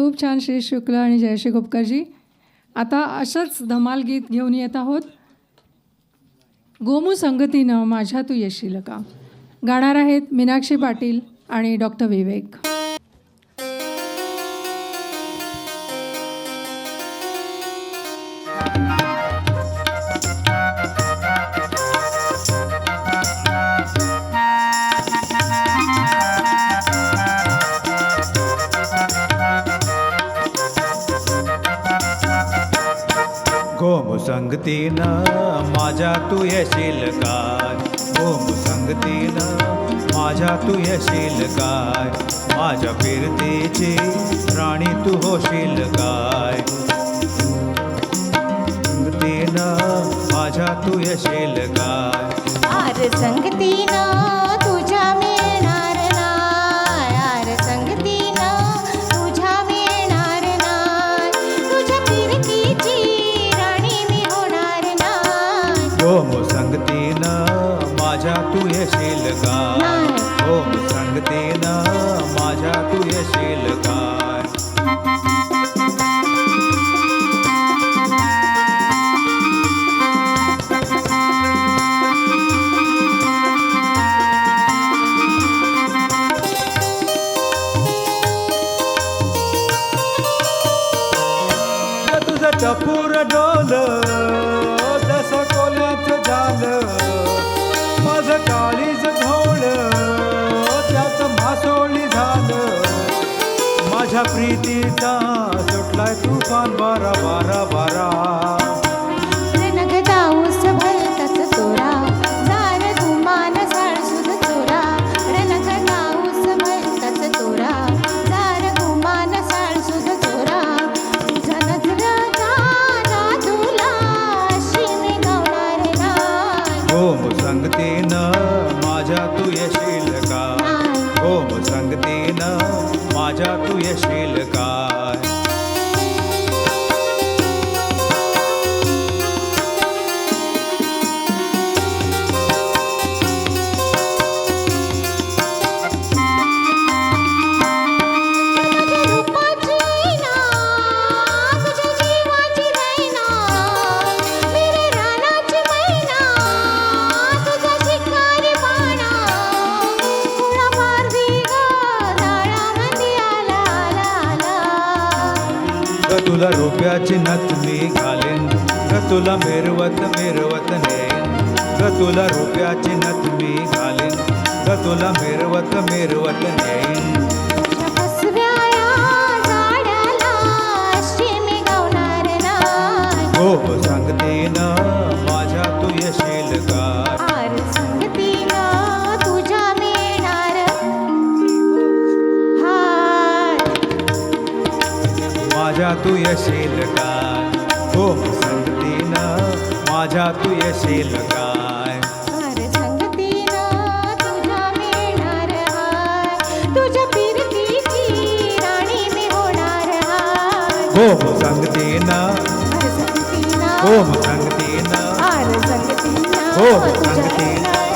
खूप छान श्री शुक्ल आणि जयश्री गोपकरजी. आता असंच धमाल गीत घेऊन येत आहोत. गोमू संगतीनं माझ्या तू येशील का? गाणार आहेत मीनाक्षी पाटील आणि डॉक्टर विवेक. संगतीनं माझ्या तू येशील काय? गोम संगतीनं माझ्या तू येशील काय? माझ्या फिरतीची राणी तू होशील काय? संगतीनं माझ्या तू येशील काय? आर संगतीनं ओम गोम संगतीनं माझ्या तू येशील काय गोम संगतीनं माझ्या तू येशील काय तुझं टपूर डोल. माझ्या प्रीतीचा सुटलाय तुफान बारा बारा बारा. रणगदा ऊस भलताच चोरा. जार माझ्या तू येशील का? तुला रुपयाची नथ मी घालेन ग तुला मिरवत मिरवत नेईन? ग तुला रुपयाची नथ मी घालेन ग तुला मिरवत मिरवत गवणार नाय हो. माझ्या तू येशील काय हो सांगतीनं माझ्या तू येशील काय आर संगतीनं तुझ्या मिळणार हाय तुझ्या फिरतीची राणी मी होणार हाय हो सांगतीनं आर संगतीनं हो सांगतीनं आर संगतीनं हो तुझ्या सांगतीनं